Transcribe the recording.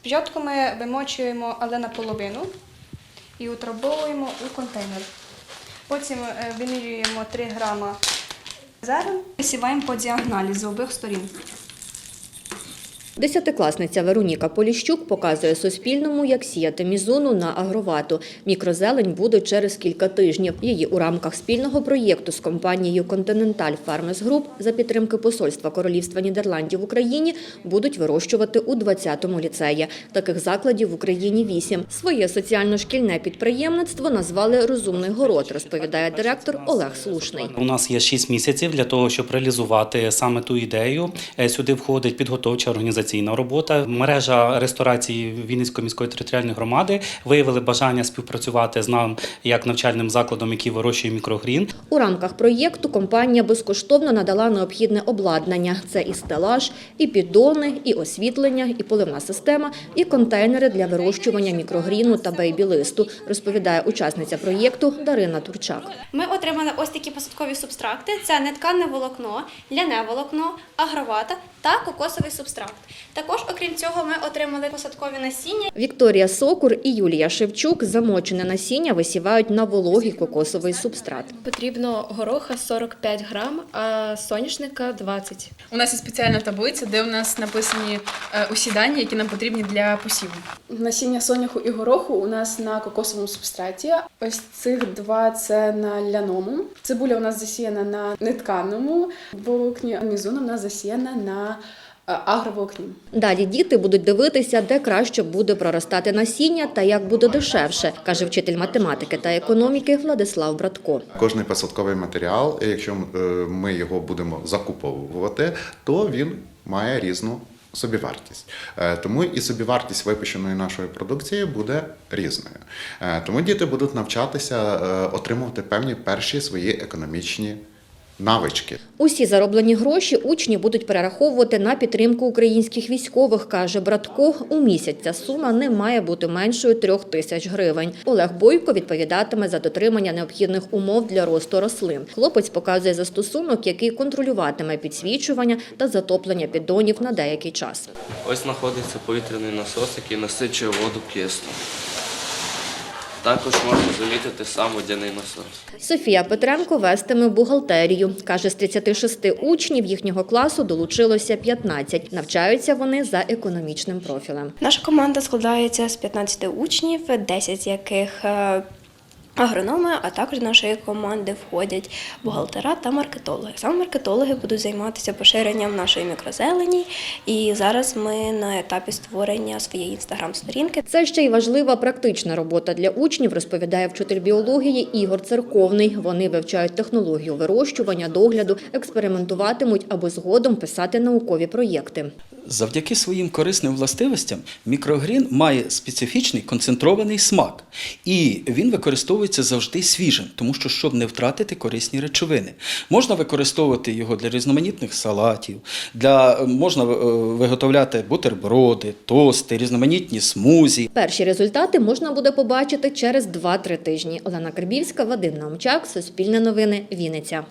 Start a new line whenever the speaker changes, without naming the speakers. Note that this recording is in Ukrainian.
Спочатку ми вимочуємо, але наполовину, і утрамбовуємо у контейнер. Потім е, вимірюємо 3 грама зерен, висіваємо по діагоналі з обох сторін.
Десятикласниця Вероніка Поліщук показує Суспільному, як сіяти мізуну на агровату. Мікрозелень буде через кілька тижнів. Її у рамках спільного проєкту з компанією Continental Farmers Group за підтримки Посольства Королівства Нідерландів в Україні будуть вирощувати у 20-му ліцеї. Таких закладів в Україні вісім. Своє соціально-шкільне підприємництво назвали «Розумний город», розповідає директор Олег Слушний.
У нас є 6 місяців для того, щоб реалізувати саме ту ідею. Е, Сюди входить підготовча організаційна робота. Мережа ресторації Вінницької міської територіальної громади виявили бажання співпрацювати з нам як навчальним закладом, який вирощує мікрогрін.
У рамках проєкту компанія безкоштовно надала необхідне обладнання. Це і стелаж, і піддони, і освітлення, і поливна система, і контейнери для вирощування мікрогріну та бейбі-листу, розповідає учасниця проєкту Дарина Турчак.
Ми отримали ось такі посадкові субстракти: це неткане волокно, ляне волокно, агровата та кокосовий субстракт. Також, окрім цього, ми отримали посадкові насіння.
Вікторія Сокур і Юлія Шевчук замочене насіння висівають на вологий кокосовий субстрат.
Потрібно гороха 45 грам, а соняшника 20.
У нас є спеціальна таблиця, де у нас написані е, усі дані, які нам потрібні для посіву.
Насіння соняху і гороху у нас на кокосовому субстраті. Ось цих два це на ляному. Цибуля у нас засіяна на нетканому волокні, а мізуна у нас засіяна на е.
Далі діти будуть дивитися, де краще буде проростати насіння та як буде дешевше, каже вчитель математики та економіки Владислав Братко.
Кожний посадковий матеріал, якщо е, ми його будемо закуповувати, то він має різну собівартість. Е, Тому і собівартість випущеної нашої продукції буде різною. Тому діти будуть навчатися отримувати певні перші свої економічні навички.
Усі зароблені гроші учні будуть перераховувати на підтримку українських військових, каже Братко. У місяць ця сума не має бути меншою трьох тисяч гривень. Олег Бойко відповідатиме за дотримання необхідних умов для росту рослин. Хлопець показує застосунок, який контролюватиме підсвічування та затоплення піддонів на деякий час.
Ось знаходиться повітряний насос, який насичує воду киснем. Також можна замітити сам водяний насос.
Софія Петренко вестиме бухгалтерію. Каже, з 36 учнів їхнього класу долучилося 15. Навчаються вони за економічним профілем.
Наша команда складається з 15 учнів, 10 з яких е, агрономи, а також до нашої команди входять бухгалтера та маркетологи. Саме маркетологи будуть займатися поширенням нашої мікрозелені, і зараз ми на етапі створення своєї інстаграм-сторінки.
Це ще й важлива практична робота для учнів, розповідає вчитель біології Ігор Церковний. Вони вивчають технологію вирощування, догляду, експериментуватимуть, аби згодом писати наукові проєкти.
Завдяки своїм корисним властивостям мікрогрін має специфічний концентрований смак, і він використовується завжди свіжим, тому що щоб не втратити корисні речовини. Можна використовувати його для різноманітних салатів, для можна е, виготовляти бутерброди, тости, різноманітні смузі.
Перші результати можна буде побачити через 2-3 тижні. Олена Карбівська, Вадим Наумчак, Суспільне новини, Вінниця.